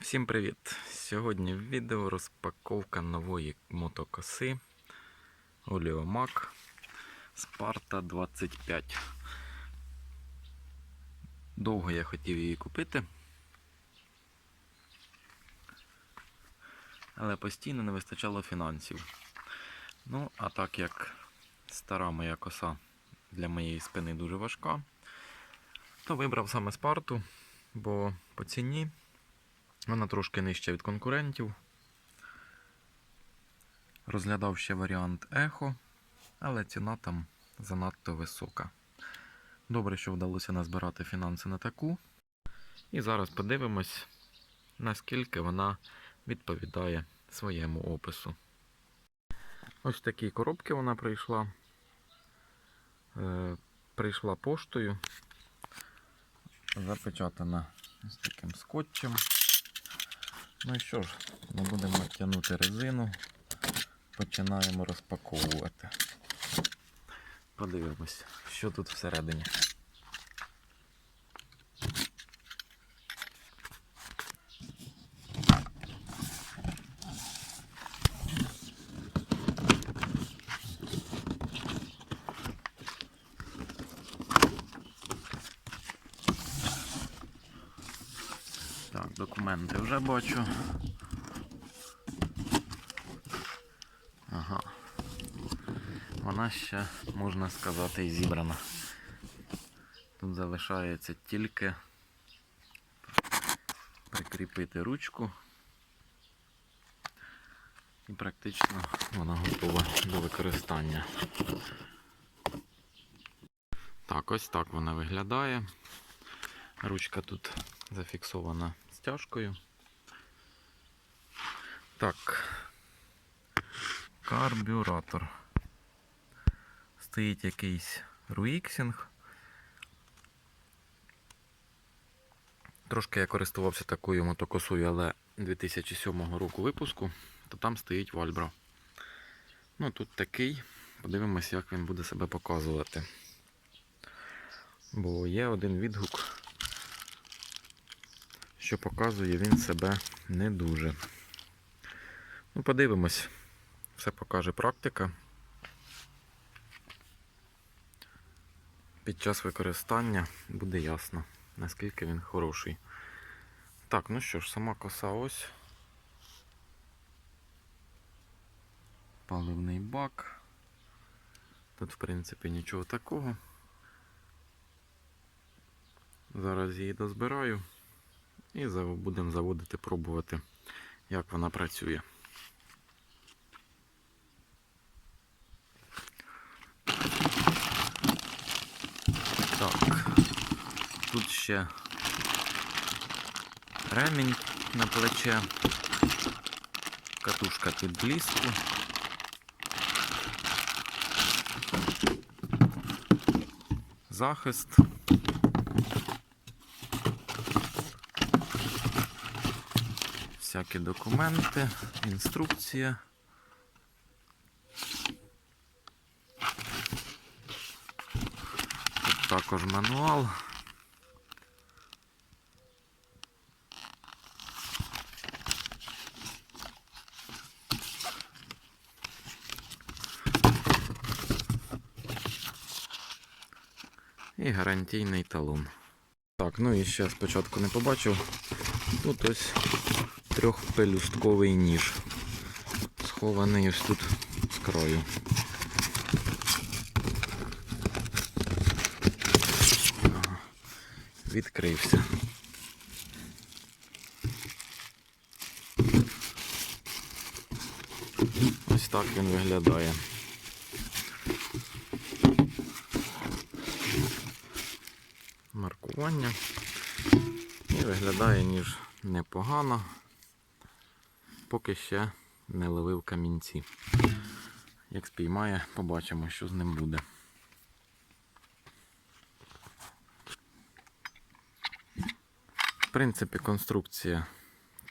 Всім привіт! Сьогодні в відео розпаковка нової мотокоси Oleomac Sparta 25. Довго я хотів її купити, але постійно не вистачало фінансів. Ну, а так як стара моя коса для моєї спини дуже важка, то вибрав саме Спарту, бо по ціні вона трошки нижча від конкурентів. Розглядав ще варіант Ехо, але ціна там занадто висока. Добре, що вдалося назбирати фінанси на таку. І зараз подивимось, наскільки вона відповідає своєму опису. Ось в такій коробки вона прийшла. Е, прийшла поштою, запечатана ось таким скотчем. Ну і що ж, ми будемо тягнути резину, починаємо розпаковувати. Подивимось, що тут всередині. Так, документи вже бачу. Ага. Вона ще, можна сказати, і зібрана. Тут залишається тільки прикріпити ручку. І практично вона готова до використання. Так, ось так вона виглядає. Ручка тут зафіксована стяжкою. Так. Карбюратор. Стоїть якийсь руіксінг. Трошки я користувався такою мотокосою, але 2007 року випуску, то там стоїть Вальбра. Ну тут такий. Подивимось, як він буде себе показувати. Бо є один відгук, що показує він себе не дуже. Ну, подивимось. Все покаже практика. Під час використання буде ясно, наскільки він хороший. Так, ну що ж, сама коса ось. Паливний бак. Тут, в принципі, нічого такого. Зараз її дозбираю і будемо заводити, пробувати, як вона працює. Так, тут ще ремінь на плече, катушка під бліску. Захист. Всякі документи, інструкція. Тут також мануал. Гарантійний талон. Так, ну і ще спочатку не побачив. Тут ось трьохпелюстковий ніж. Схований ось тут з краю. Відкрився. Ось так він виглядає. Маркування. І виглядає ніж непогано, поки ще не ловив камінці. Як спіймає, побачимо, що з ним буде. В принципі, конструкція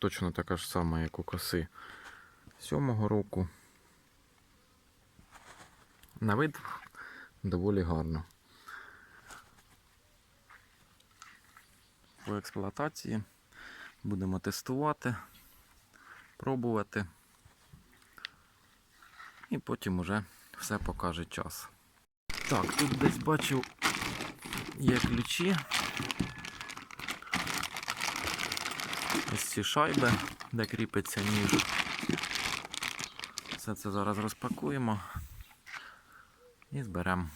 точно така ж сама, як у коси сьомого року. На вид доволі гарно. По експлуатації Будемо тестувати, пробувати. І потім уже все покаже час. Так, тут десь бачив є ключі. Ось ці шайби, де кріпиться ніж. Все це зараз розпакуємо і зберемо.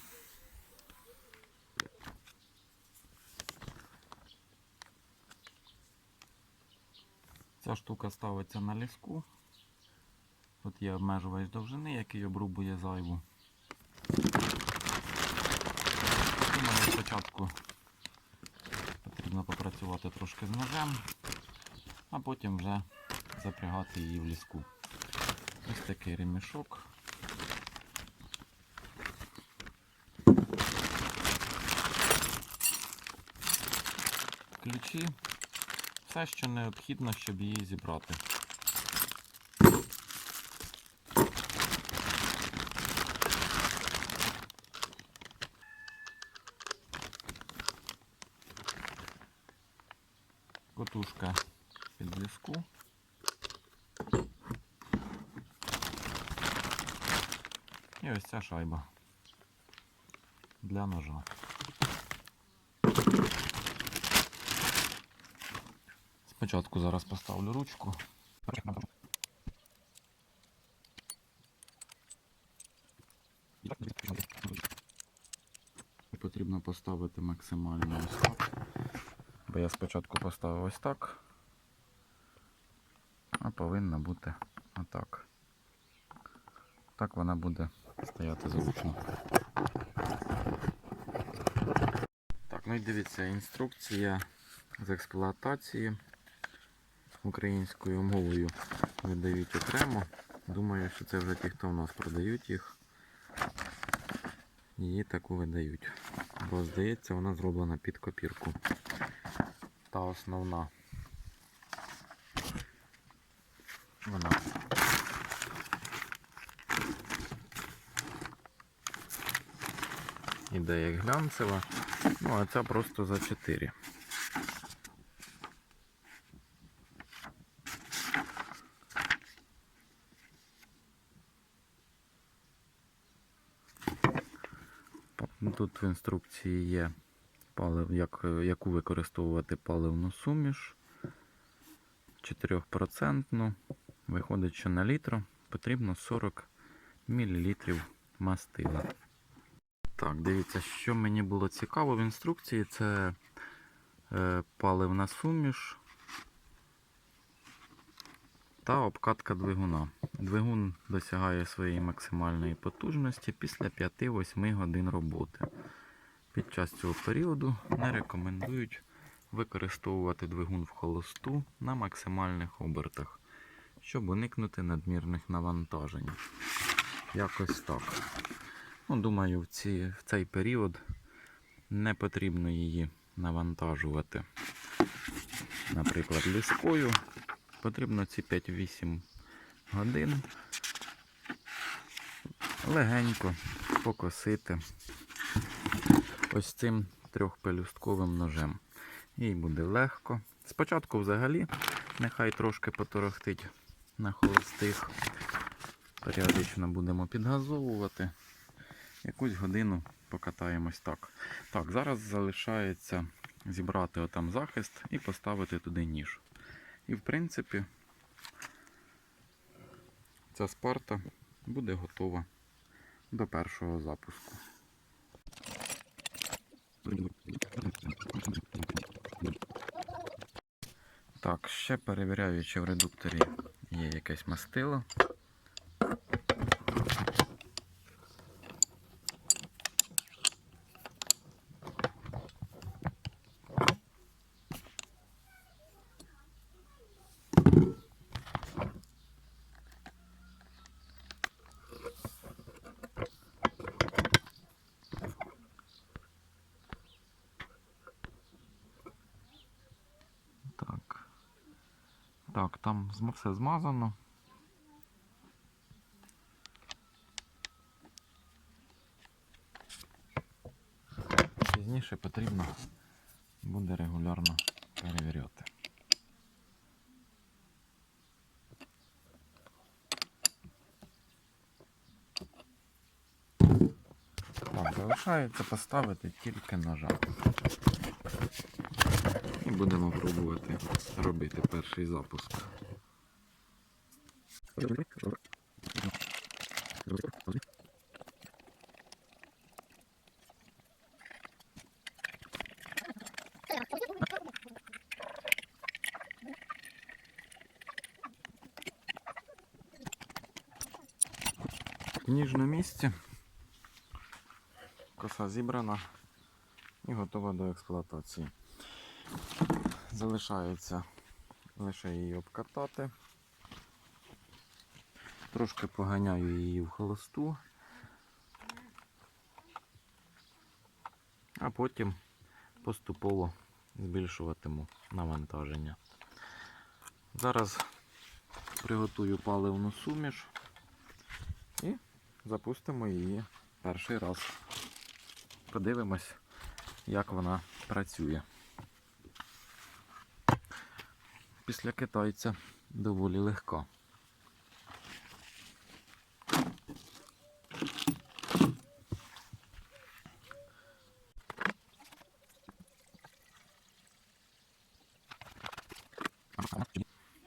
Ця штука ставиться на ліску. Тут є обмежувач довжини, який обрубує зайву. Думаю, спочатку потрібно попрацювати трошки з ножем, а потім вже запрягати її в ліску. Ось такий ремішок. Ключі. Все, що необхідно, щоб її зібрати. Котушка під ліску. І ось ця шайба для ножа. Спочатку зараз поставлю ручку. Потрібно поставити максимально ось так. Бо я спочатку поставив ось так, а повинна бути отак. Так вона буде стояти зручно. Так, ну і дивіться, інструкція з експлуатації українською мовою видають окремо. Думаю, що це вже ті, хто в нас продають їх. Її таку видають. Бо здається, вона зроблена під копірку. Та основна. Вона. Іде як глянцева. Ну, а ця просто за 4. Тут в інструкції є палив, як, яку використовувати паливну суміш 4%. Виходить, що на літр потрібно 40 мл мастила. Так, дивіться, що мені було цікаво в інструкції, це е, паливна суміш та обкатка двигуна. Двигун досягає своєї максимальної потужності після 5-8 годин роботи. Під час цього періоду не рекомендують використовувати двигун в холосту на максимальних обертах, щоб уникнути надмірних навантажень. Якось так. Ну, Думаю, в, ці, в цей період не потрібно її навантажувати. Наприклад, ліскою. Потрібно ці 5-8 годин легенько покосити ось цим трьохпелюстковим ножем. Їй буде легко. Спочатку взагалі нехай трошки поторохтить на холостих. Періодично будемо підгазовувати. Якусь годину покатаємось так. Так, зараз залишається зібрати отам захист і поставити туди ніж. І в принципі ця спарта буде готова до першого запуску. Так, ще перевіряю, чи в редукторі є якесь мастило. Так, там все змазано. Пізніше потрібно буде регулярно перевіряти. Так, залишається поставити тільки ножа. І будемо пробувати робити перший запуск. Ніж на місці. Коса зібрана і готова до експлуатації. Залишається лише її обкатати. Трошки поганяю її в холосту, а потім поступово збільшуватиму навантаження. Зараз приготую паливну суміш і запустимо її перший раз. Подивимось, як вона працює. Після китайця доволі легко.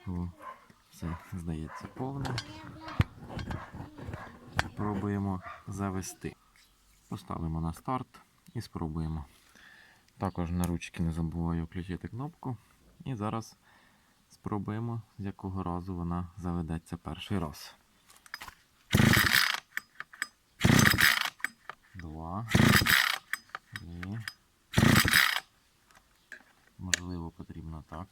О, все, здається, повне. Пробуємо завести. Поставимо на старт і спробуємо. Також на ручки не забуваю включити кнопку. І зараз спробуємо, з якого разу вона заведеться перший раз. Два. Три. Можливо, потрібно так.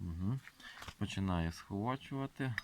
Угу. Починає схвачувати.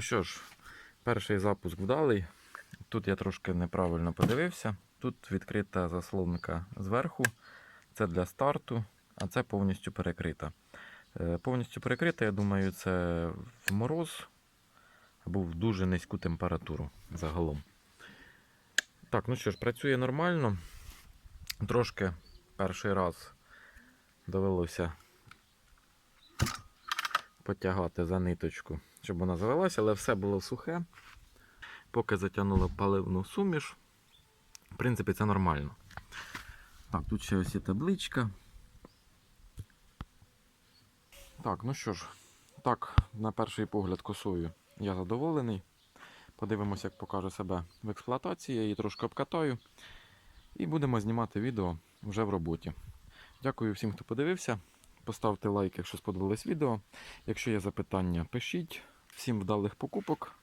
Ну що ж, перший запуск вдалий. Тут я трошки неправильно подивився. Тут відкрита заслонка зверху. Це для старту, а це повністю перекрита. Е, Повністю перекрита, я думаю, це в мороз або в дуже низьку температуру загалом. Так, ну що ж, працює нормально. Трошки перший раз довелося потягати за ниточку, щоб вона завелася, але все було сухе. Поки затягнуло паливну суміш. В принципі, це нормально. Так, тут ще ось є табличка. Так, ну що ж, так, на перший погляд косою я задоволений. Подивимося, як покаже себе в експлуатації. Я її трошки обкатаю. І будемо знімати відео вже в роботі. Дякую всім, хто подивився. Поставте лайк, якщо сподобалось відео. Якщо є запитання, пишіть. Всім вдалих покупок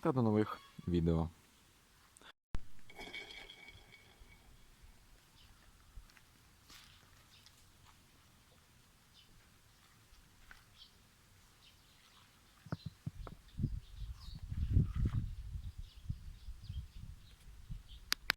та до нових відео.